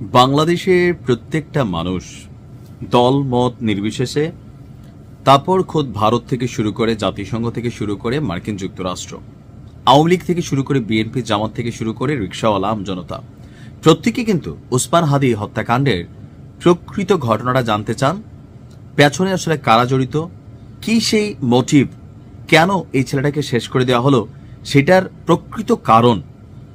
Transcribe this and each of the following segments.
বাংলাদেশের প্রত্যেকটা মানুষ দল, মত নির্বিশেষে, তারপর খোদ ভারত থেকে শুরু করে জাতিসংঘ থেকে শুরু করে মার্কিন যুক্তরাষ্ট্র, আওয়ামী লীগ থেকে শুরু করে বিএনপি জামাত থেকে শুরু করে রিক্সাওয়ালা, আম জনতা। প্রত্যেকে কিন্তু উসমান হাদি হত্যাকাণ্ডের প্রকৃত ঘটনাটা জানতে চান, পেছনে আসলে কারা জড়িত, কি সেই মোটিভ কেন এই ছেলেটাকে শেষ করে দেওয়া হলো, সেটার প্রকৃত কারণ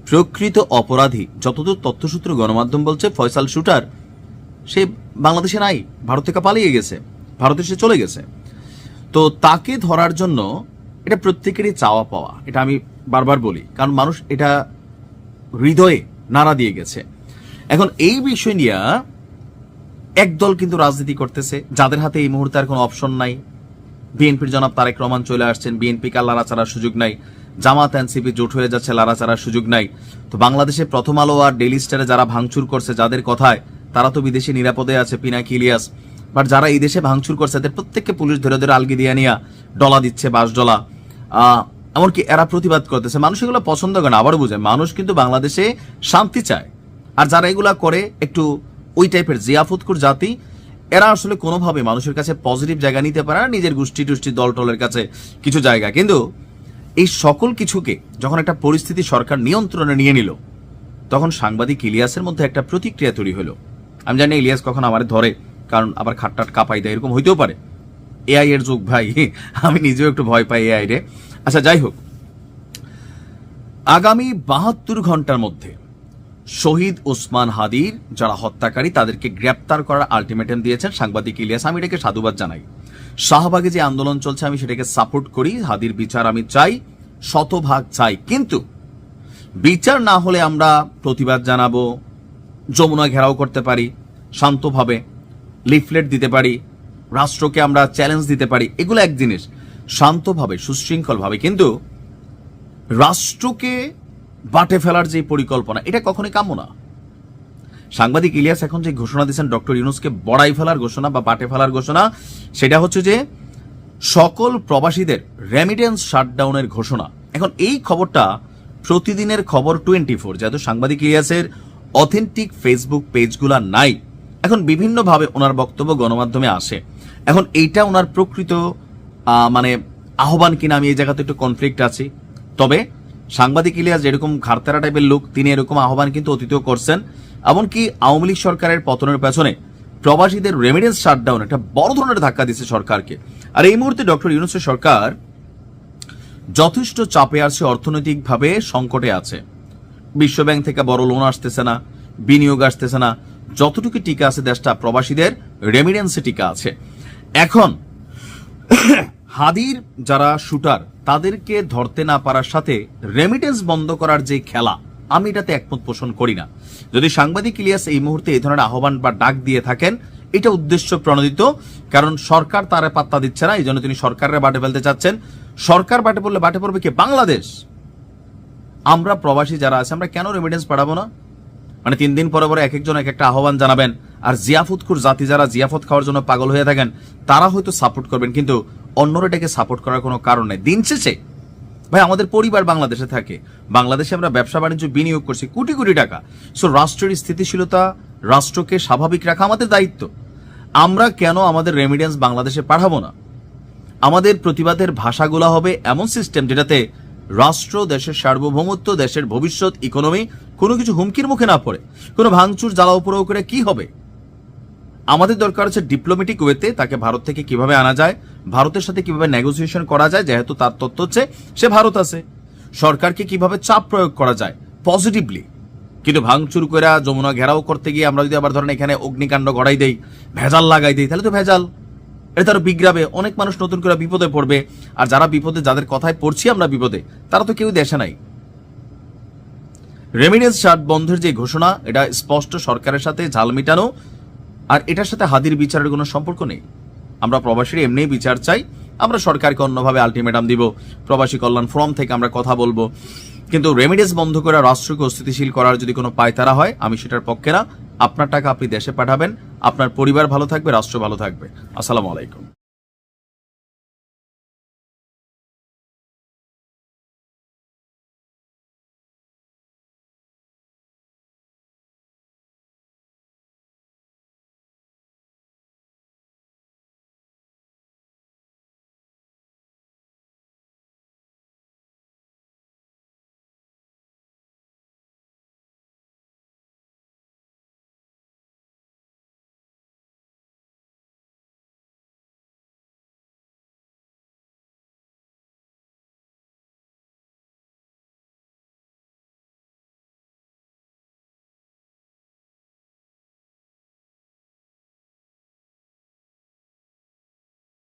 প্রকৃত অপরাধী, যতদূর তথ্যসূত্র গণমাধ্যম বলছে, ফয়সাল শুটার, সে বাংলাদেশে নাই, ভারত থেকে পালিয়ে গেছে, ভারতে সে চলে গেছে। তো তাকে ধরার জন্য এটা প্রত্যেকেরই চাওয়া পাওয়া, এটা আমি বারবার বলি, কারণ মানুষ এটা হৃদয়ে নাড়া দিয়ে গেছে। এখন এই বিষয় নিয়ে একদল কিন্তু রাজনীতি করতেছে, যাদের হাতে এই মুহূর্তে আর কোনো অপশন নাই। বিএনপির জনাব তারেক রহমান চলে আসছেন বিএনপিকে আর লাড়াচাড়ার সুযোগ নাই। জামাত এনসিপি জোট হয়ে যাচ্ছে লাড়াচাড়ার সুযোগ নাই। তো বাংলাদেশে প্রথম আলো আর ডেইলি স্টারে যারা ভাঙচুর করছে যাদের কথায়, তারা তো বিদেশে নিরাপদে আছে, পিনাকি ইলিয়াস। বাট যারা এই দেশে ভাঙচুর করছে তাদের প্রত্যেককে পুলিশ ধরে ধরে আলগি দিয়া নিয়া ডলা দিচ্ছে বাস ডলা। এমনকি এরা প্রতিবাদ করতেছে। মানুষ এগুলো পছন্দ করে না, আবারও বুঝে মানুষ কিন্তু বাংলাদেশে শান্তি চায়। আর যারা এগুলা করে, একটু ওই টাইপের জিয়াফুতকুর জাতি, এরা আসলে কোনোভাবে মানুষের কাছে পজিটিভ জায়গা নিতে পারে না, নিজের গোষ্ঠী টুষ্টি দল টলের কাছে কিছু জায়গা। কিন্তু এই সকল কিছুকে যখন একটা পরিস্থিতি সরকার নিয়ন্ত্রণে নিয়ে নিল, তখন সাংবাদিক ইলিয়াসের মধ্যে একটা প্রতিক্রিয়া তৈরি হলো। আমি জানি ইলিয়াস কখন আমার ধরে, কারণ আবার খাটটাট কাঁপাই দেয়, এরকম হইতেও পারে। এআই এর যুগ ভাই, আমি নিজেও একটু ভয় পাই এআই রে। আচ্ছা যাই হোক। আগামী বাহাত্তর ঘণ্টার মধ্যে শহীদ ওসমান হাদির যারা হত্যাকারী, তাদেরকে গ্রেপ্তার করার আলটিমেটাম দিয়েছেন সাংবাদিক ইলিয়াস। আমি এটাকে সাধুবাদ জানাই। শাহবাগে যে আন্দোলন চলছে, আমি সেটাকে সাপোর্ট করি, হাদির বিচার আমি চাই, শতভাগ চাই। কিন্তু বিচার না হলে আমরা প্রতিবাদ জানাব, যমুনা ঘেরাও করতে পারি, শান্তভাবে লিফলেট দিতে পারি, রাষ্ট্রকে আমরা চ্যালেঞ্জ দিতে পারি, এগুলো এক জিনিস, শান্তভাবে, সুশৃঙ্খলভাবে। কিন্তু রাষ্ট্রকে বাটে ফেলার যে পরিকল্পনা, এটা কখনোই কাম্য না। সাংবাদিক ইলিয়াস এখন যে ঘোষণা দিয়েছেন ডক্টর ইউনুসকে বড়াই ফেলার ঘোষণা বা বাটে ফেলার ঘোষণা, সেটা হচ্ছে যে সকল প্রবাসীদের রেমিটেন্স শাটডাউনের ঘোষণা। এখন এই খবরটা প্রতিদিনের খবর টোয়েন্টি ফোর যেহেতু সাংবাদিক ইলিয়াসের অথেন্টিক ফেসবুক পেজগুলা নাই। এখন বিভিন্নভাবে ওনার বক্তব্য গণমাধ্যমে আসে। এখন এইটা ওনার প্রকৃত মানে আহ্বান কিনা, আমি এই জায়গাতে একটু কনফ্লিক্ট আছি। তবে সাংবাদিক ইলিয়াস যেরকম ঘাড়তেরা টাইপের লোক, তিনি এরকম আহ্বান কিন্তু অতীতেও করছেন। এমনকি আওয়ামী লীগ সরকারের পতনের পেছনে প্রবাসীদের রেমিডেন্স শাটডাউন একটা বড় ধরনের ধাক্কা দিচ্ছে সরকারকে। আর এই মুহূর্তে ডক্টর ইউনুসের সরকার যথেষ্ট চাপে আছে, অর্থনৈতিকভাবে সংকটে আছে। বিশ্বব্যাংক থেকে বড় লোন আসতেছে না, বিনিয়োগ আসতেছে না। যতটুকু টিকা আছে দেশটা, প্রবাসীদের রেমিডেন্সে টিকা আছে। এখন হাদির যারা শুটার তাদেরকে ধরতে না পারার সাথে রেমিটেন্স বন্ধ করার যে খেলা আমি এটাতে একমত পোষণ করি না। যদি সাংবাদিক ইলিয়াস এই মুহূর্তে এই ধরনের আহ্বান বা ডাক দিয়ে থাকেন, এটা উদ্দেশ্য প্রণোদিত, কারণ সরকার তারে পাত্তা দিচ্ছে না এই জন্য তিনি সরকারের বাটে ফেলতে চাচ্ছেন। সরকার বাটে পড়লে বাটে পড়বে কি? বাংলাদেশ। আমরা প্রবাসী যারা আছে, আমরা কেন রেমিডেন্স পাঠাবো না? মানে তিন দিন পরে পরে এক একজন এক একটা আহ্বান জানাবেন, আর জিয়াফুতকুর জাতি যারা জিয়াফত খাওয়ার জন্য পাগল হয়ে থাকেন, তারা হয়তো সাপোর্ট করবেন, কিন্তু অন্যরা এটাকে সাপোর্ট করার কোনো কারণ নেই। দিন শেষে ভাই, আমাদের পরিবার বাংলাদেশে থাকে। বাংলাদেশে আমরা ব্যবসা বাণিজ্য বিনিয়োগ করছি কোটি কোটি টাকা। সো রাষ্ট্রের স্থিতিশীলতা, রাষ্ট্রকে স্বাভাবিক রাখা আমাদের দায়িত্ব। আমরা কেন আমাদের রেমিডেন্স বাংলাদেশে পাঠাবো না? আমাদের প্রতিবাদের ভাষাগুলো হবে এমন সিস্টেম যেটাতে রাষ্ট্র দেশের সার্বভৌমত্ব, দেশের ভবিষ্যৎ ইকোনমি কোনো কিছু হুমকির মুখে না পড়ে। কোনো ভাঙচুর জ্বালা পোড়াও করে কি হবে? আমাদের দরকার হচ্ছে ডিপ্লোমেটিক ওয়েতে তাকে ভারত থেকে কীভাবে আনা যায় ভারতের সাথে কীভাবে নেগোসিয়েশন করা যায়, যেহেতু তার তথ্য হচ্ছে সে ভারত আছে। সরকারকে কীভাবে চাপ প্রয়োগ করা যায়? পজিটিভলি কিন্তু ভাঙচুর করে যমুনা ঘেরাও করতে গিয়ে আমরা যদি আবার ধরেন এখানে অগ্নিকাণ্ড গড়াই দেই, ভেজাল লাগাই দেই, তাহলে তো ভেজাল। এটা তার বিগ্রাবে অনেক মানুষ নতুন করে বিপদে পড়বে, আর যারা বিপদে, যাদের কথায় পড়ছি আমরা বিপদে, তারা তো কেউ দেশে নাই। রেমিডেন্স শার্ট বন্ধের যে ঘোষণা, এটা স্পষ্ট সরকারের সাথে ঝাল মিটানো, আর এটার সাথে হাদির বিচারের কোনো সম্পর্ক নেই। আমরা প্রবাসীর এমনিই বিচার চাই। আমরা সরকারকে অন্যভাবে আলটিমেটাম দিব। প্রবাসী কল্যাণ ফোরাম থেকে আমরা কথা বলব। কিন্তু রেমিডেস বন্ধ করে রাষ্ট্রকে অস্থিতিশীল করার যদি কোনো পায়তারা হয়, আমি সেটার পক্ষে না। আপনার টাকা আপনি দেশে পাঠাবেন। আপনার পরিবার ভালো থাকবে, রাষ্ট্র ভালো থাকবে। আসসালামু আলাইকুম।